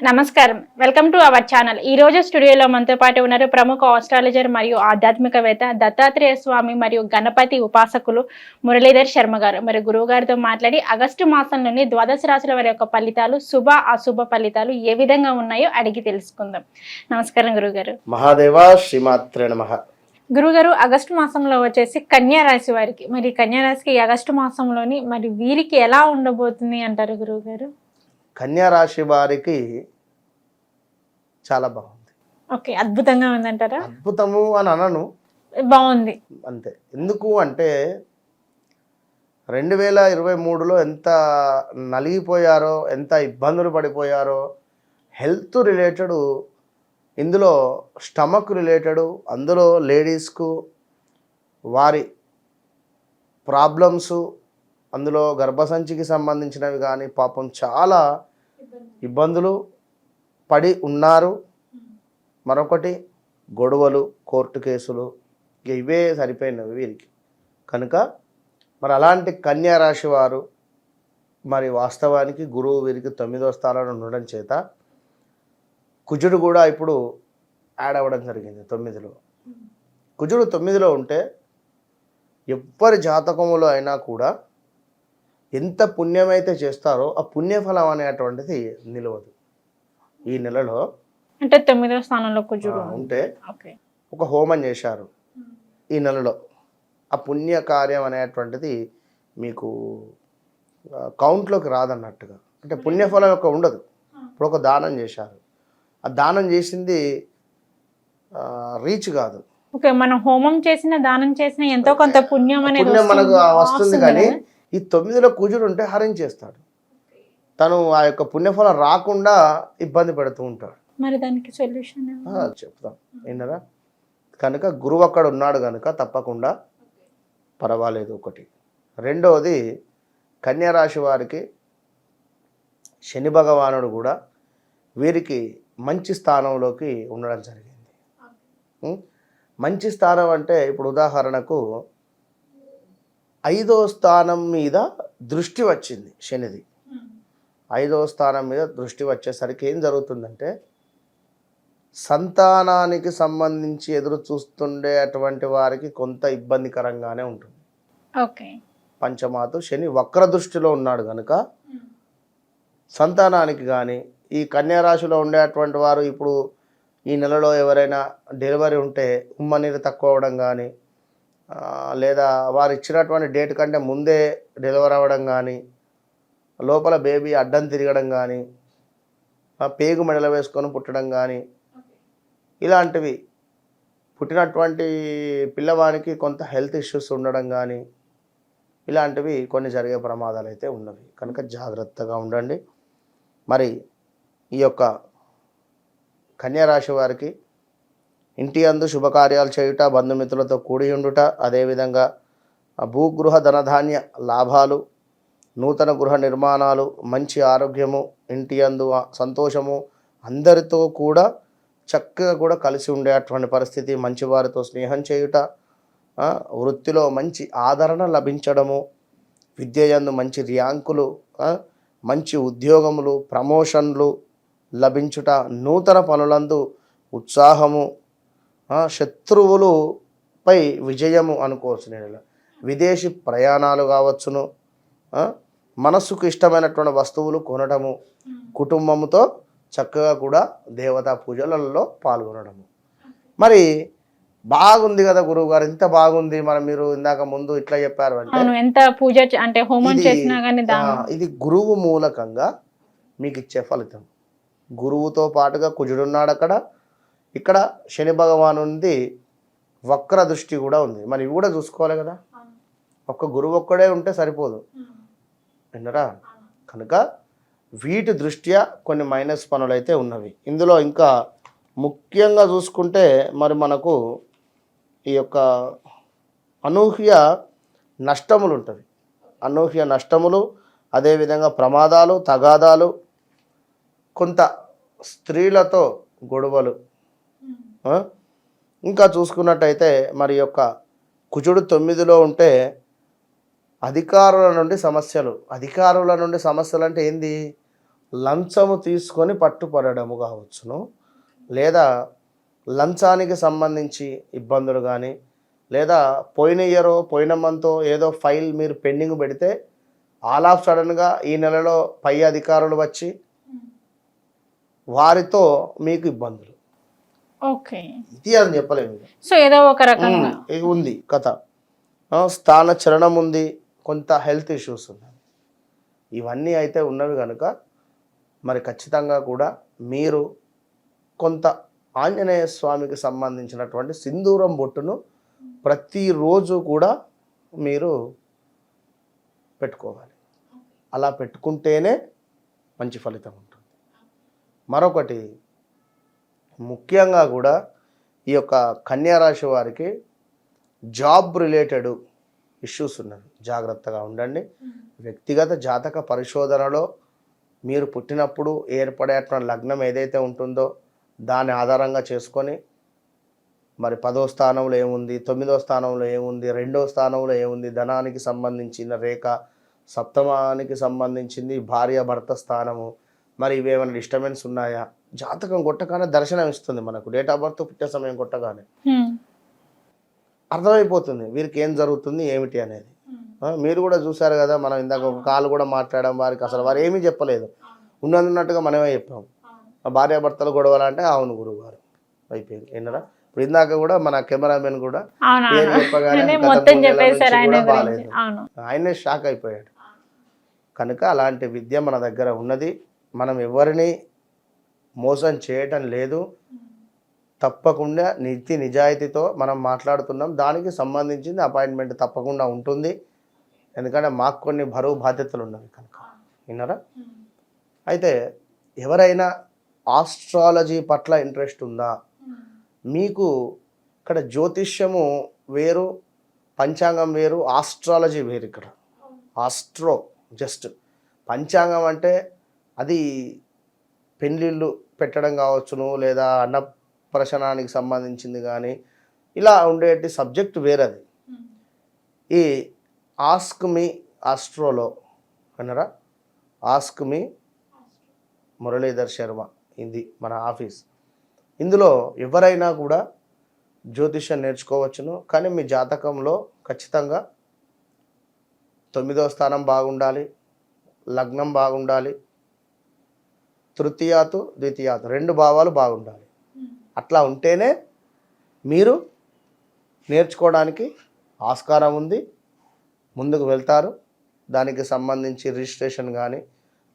నమస్కారం. Welcome to our channel ఈ రోజు స్టూడియోలో మనతో పాటు ఉన్నారు ప్రముఖ ఆస్ట్రాలజర్ మరియు ఆధ్యాత్మికవేత్త దత్తాత్రేయ స్వామి మరియు గణపతి ఉపాసకులు మురళీధర్ శర్మ గారు. మరి గురువు గారితో మాట్లాడి ఆగస్టు మాసంలోని ద్వాదశ రాశుల వారి యొక్క ఫలితాలు శుభ అశుభ ఫలితాలు ఏ విధంగా ఉన్నాయో అడిగి తెలుసుకుందాం. నమస్కారం గురుగారు మహాదేవ శ్రీమాత్రే నమ. గురుగారు ఆగస్టు మాసంలో వచ్చేసి కన్యా రాశి వారికి. మరి కన్యా రాశికి ఆగస్టు మాసంలోని మరి వీరికి ఎలా ఉండబోతుంది అంటారు గురువుగారు కన్యా రాశి వారికి చాలా బాగుంది. ఓకే అద్భుతంగా ఉందంటారా? అద్భుతము అని అనను. బాగుంది. అంతే. ఎందుకు అంటే రెండు వేల ఇరవై మూడులో ఎంత నలిగిపోయారో ఎంత ఇబ్బందులు పడిపోయారో హెల్త్ రిలేటెడ్ ఇందులో స్టమక్ రిలేటెడ్ అందులో లేడీస్కు వారి ప్రాబ్లమ్స్ అందులో గర్భసంచికి సంబంధించినవి కానీ పాపం చాలా ఇబ్బందులు పడి ఉన్నారు. మరొకటి గొడవలు కోర్టు కేసులు ఇవే సరిపోయినవి వీరికి. కనుక మరి అలాంటి కన్యా రాశి వారు మరి వాస్తవానికి గురువు వీరికి తొమ్మిదో స్థానంలో ఉండడం చేత కుజుడు కూడా ఇప్పుడు యాడ్ అవ్వడం జరిగింది తొమ్మిదిలో. కుజుడు తొమ్మిదిలో ఉంటే ఎవ్వరి జాతకములో అయినా కూడా ఎంత పుణ్యమైతే చేస్తారో ఆ పుణ్యఫలం అనేటువంటిది నిలవదు. ఈ నెలలో అంటే తొమ్మిదవ స్థానంలో కుజుడు ఉంటే ఒక హోమం చేశారు. ఈ నెలలో ఆ పుణ్య కార్యం అనేటువంటిది మీకు కౌంట్లోకి రాదన్నట్టుగా. అంటే పుణ్యఫలం యొక్క ఉండదు. ఇప్పుడు ఒక దానం చేశారు. ఆ దానం చేసింది రీచ్ కాదు. ఓకే మనం హోమం చేసిన దానం చేసిన ఎంతో కొంత పుణ్యం అనేది పుణ్యం మనకు వస్తుంది. కానీ? ఈ తొమ్మిదిలో కుజుడు ఉంటే హరించేస్తాడు. తను ఆ యొక్క పుణ్యఫలం రాకుండా ఇబ్బంది పెడుతూ ఉంటాడు. మరి దానికి సొల్యూషన్ చెప్తాం. విన్నరా? కనుక గురువు అక్కడ ఉన్నాడు కనుక తప్పకుండా పర్వాలేదు ఒకటి. రెండవది కన్యా రాశి వారికి శని భగవానుడు కూడా వీరికి మంచి స్థానంలోకి ఉండడం జరిగింది? మంచి స్థానం అంటే ఇప్పుడు ఉదాహరణకు ఐదో స్థానం మీద దృష్టి వచ్చింది శనిది. ఐదవ స్థానం మీద దృష్టి వచ్చేసరికి ఏం జరుగుతుందంటే సంతానానికి సంబంధించి ఎదురు చూస్తుండే అటువంటి వారికి కొంత ఇబ్బందికరంగానే ఉంటుంది. ఓకే. పంచమాతు శని వక్ర దృష్టిలో ఉన్నాడు కనుక సంతానానికి కానీ ఈ కన్యా రాశిలో ఉండేటువంటి వారు ఇప్పుడు ఈ నెలలో ఎవరైనా డెలివరీ ఉంటే ఉమ్మ నీరు తక్కువ అవ్వడం కానీ లేదా వారు ఇచ్చినటువంటి డేట్ కంటే ముందే డెలివరీ అవ్వడం కానీ లోపల బేబీ అడ్డం తిరగడం కానీ ఆ పేగు మెడల వేసుకొని పుట్టడం కానీ ఇలాంటివి పుట్టినటువంటి పిల్లవానికి కొంత హెల్త్ ఇష్యూస్ ఉండడం కానీ ఇలాంటివి కొన్ని జరిగే ప్రమాదాలు అయితే ఉన్నవి. కనుక జాగ్రత్తగా ఉండండి. మరి ఈ యొక్క కన్యా రాశి వారికి ఇంటి అందు శుభకార్యాలు చేయుట బంధుమిత్రులతో కూడి ఉండుట అదేవిధంగా భూగృహ ధనధాన్య లాభాలు నూతన గృహ నిర్మాణాలు మంచి ఆరోగ్యము ఇంటి అందు సంతోషము అందరితో కూడా చక్కగా కూడా కలిసి ఉండేటువంటి పరిస్థితి మంచి వారితో స్నేహం చేయుట వృత్తిలో మంచి ఆదరణ లభించడము విద్యయందు మంచి ర్యాంకులు మంచి ఉద్యోగములు ప్రమోషన్లు లభించుట నూతన పనులందు ఉత్సాహము శత్రువులు పై విజయము అనుకోవచ్చు నేను. విదేశీ ప్రయాణాలు కావచ్చును. మనస్సుకు ఇష్టమైనటువంటి వస్తువులు కొనడము. కుటుంబంతో చక్కగా కూడా దేవతా పూజలలో పాల్గొనడము. మరి బాగుంది కదా గురువు గారు ఇంత బాగుంది. మరి మీరు ఇందాక ముందు ఇట్లా చెప్పారు అంటే ఎంత పూజ అంటే హోమం చేసినా కానీ ఇది గురువు మూలకంగా మీకు ఇచ్చే ఫలితం. గురువుతో పాటుగా కుజుడున్నాడు అక్కడ ఇక్కడ శని భగవాను వక్ర దృష్టి కూడా ఉంది. మరి ఇవి కూడా చూసుకోవాలి కదా? ఒక్క గురువు ఒక్కడే ఉంటే సరిపోదు. విన్నరా? కనుక వీటి దృష్ట్యా కొన్ని మైనస్ పనులు అయితే ఉన్నవి. ఇందులో ఇంకా ముఖ్యంగా చూసుకుంటే మరి మనకు ఈ యొక్క అనూహ్య నష్టములు ఉంటుంది అనూహ్య నష్టములు అదేవిధంగా ప్రమాదాలు తగాదాలు కొంత స్త్రీలతో గొడవలు? ఇంకా చూసుకున్నట్టయితే మరి యొక్క కుజుడు తొమ్మిదిలో ఉంటే అధికారుల నుండి సమస్యలు. అధికారుల నుండి సమస్యలు అంటే ఏంది? లంచము తీసుకొని పట్టుపడడము కావచ్చును. లేదా లంచానికి సంబంధించి ఇబ్బందులు కానీ లేదా పోయిన ఇయరో పోయిన మంతో ఏదో ఫైల్ మీరు పెండింగ్ పెడితే ఆల్ ఆఫ్ సడన్గా ఈ నెలలో పై అధికారులు వచ్చి వారితో మీకు ఇబ్బందులు. ఓకే. అని చెప్పలేము. సో ఏదో ఒక రకంగా. ఉంది కథ. స్థాన చలనం ఉంది కొంత హెల్త్ ఇష్యూస్ ఉన్నాయి. ఇవన్నీ అయితే ఉన్నవి కనుక మరి ఖచ్చితంగా కూడా మీరు కొంత ఆంజనేయ స్వామికి సంబంధించినటువంటి సింధూరం బొట్టును ప్రతిరోజు కూడా మీరు పెట్టుకోవాలి. అలా పెట్టుకుంటేనే మంచి ఫలితం ఉంటుంది. మరొకటి ముఖ్యంగా కూడా ఈ యొక్క కన్యా రాశి వారికి జాబ్ రిలేటెడ్ ఇష్యూస్ ఉన్నవి. జాగ్రత్తగా ఉండండి. వ్యక్తిగత జాతక పరిశోధనలో మీరు పుట్టినప్పుడు ఏర్పడేటువంటి లగ్నం ఏదైతే ఉంటుందో దాన్ని ఆధారంగా చేసుకొని మరి పదో స్థానంలో ఏముంది తొమ్మిదో స్థానంలో ఏముంది రెండో స్థానంలో ఏముంది ధనానికి సంబంధించిన రేఖ సప్తమానికి సంబంధించింది భార్య భర్త స్థానము. మరి ఇవేమైనా డిస్టర్బెన్స్ ఉన్నాయా? జాతకం కొట్టగానే దర్శనం ఇస్తుంది మనకు. డేట్ ఆఫ్ బర్త్ పుట్టే సమయం కొట్టగానే. అర్థమైపోతుంది వీరికి ఏం జరుగుతుంది ఏమిటి అనేది. మీరు కూడా చూసారు కదా మనం ఇందాక ఒక కాల్ కూడా మాట్లాడడం వారికి అసలు వారు ఏమీ చెప్పలేదు. ఉన్నట్టుగా మనమే చెప్పాం. ఆ భార్యాభర్తలు గొడవలు అంటే అవును గురువు గారు అయిపోయింది. ఏంటరా ఇప్పుడు ఇందాక కూడా మన కెమెరామెన్ కూడా. అవును. ఆయనే షాక్ అయిపోయాడు. కనుక అలాంటి విద్య మన దగ్గర ఉన్నది. మనం ఎవరిని మోసం చేయటం లేదు. తప్పకుండా నీతి నిజాయితీతో మనం మాట్లాడుతున్నాం. దానికి సంబంధించింది అపాయింట్మెంట్ తప్పకుండా ఉంటుంది. ఎందుకంటే మాకు కొన్ని బరువు బాధ్యతలు ఉన్నవి కనుక. విన్నారా? అయితే ఎవరైనా ఆస్ట్రాలజీ పట్ల ఇంట్రెస్ట్ ఉందా? మీకు ఇక్కడ జ్యోతిష్యము వేరు పంచాంగం వేరు ఆస్ట్రాలజీ వేరు ఇక్కడ. Astro just. పంచాంగం అంటే అది పెళ్ళిళ్ళు పెట్టడం కావచ్చును లేదా అన్నప్రశనానికి సంబంధించింది కానీ ఇలా ఉండేటి సబ్జెక్ట్ వేరది. ఈ ఆస్క్ మీ ఆస్ట్రోలో అన్నారా ఆస్క్ మీ మురళీధర్ శర్మ ఇది మన ఆఫీస్. ఇందులో ఎవరైనా కూడా జ్యోతిష్యం నేర్చుకోవచ్చును కానీ మీ జాతకంలో ఖచ్చితంగా తొమ్మిదో స్థానం బాగుండాలి లగ్నం బాగుండాలి తృతీయాతు ద్వితీయాతు రెండు భావాలు బాగుండాలి. అట్లా ఉంటేనే మీరు నేర్చుకోవడానికి ఆస్కారం ఉంది ముందుకు వెళ్తారు. దానికి సంబంధించి రిజిస్ట్రేషన్ కానీ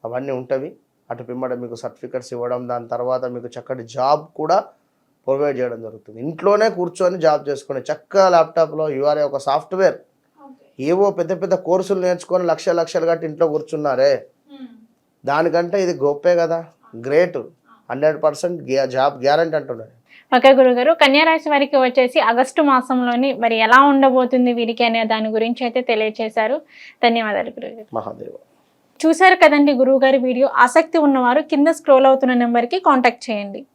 అవన్నీ ఉంటవి. అటు పిమ్మట మీకు సర్టిఫికెట్స్ ఇవ్వడం దాని తర్వాత మీకు చక్కటి జాబ్ కూడా ప్రొవైడ్ చేయడం జరుగుతుంది. ఇంట్లోనే కూర్చొని జాబ్ చేసుకునే చక్కగా ల్యాప్టాప్లో యూఆర్ఏ ఒక సాఫ్ట్వేర్. ఏవో పెద్ద పెద్ద కోర్సులు నేర్చుకొని లక్ష లక్షలు కట్టి ఇంట్లో కూర్చున్నారే. దానికంటే ఇది గొప్పే కదా. Great hundred percent job guarantee అంటున్నారు ఓకే గురుగారు కన్యా రాశి వారికి వచ్చేసి ఆగస్టు మాసంలోని మరి ఎలా ఉండబోతుంది వీరికి అనే దాని గురించి అయితే తెలియజేశారు ధన్యవాదాలు గురుగారు. మహాదేవ. చూశారు కదండి గురువు గారి వీడియో ఆసక్తి ఉన్నవారు కింద స్క్రోల్ అవుతున్న నెంబర్కి కాంటాక్ట్ చేయండి.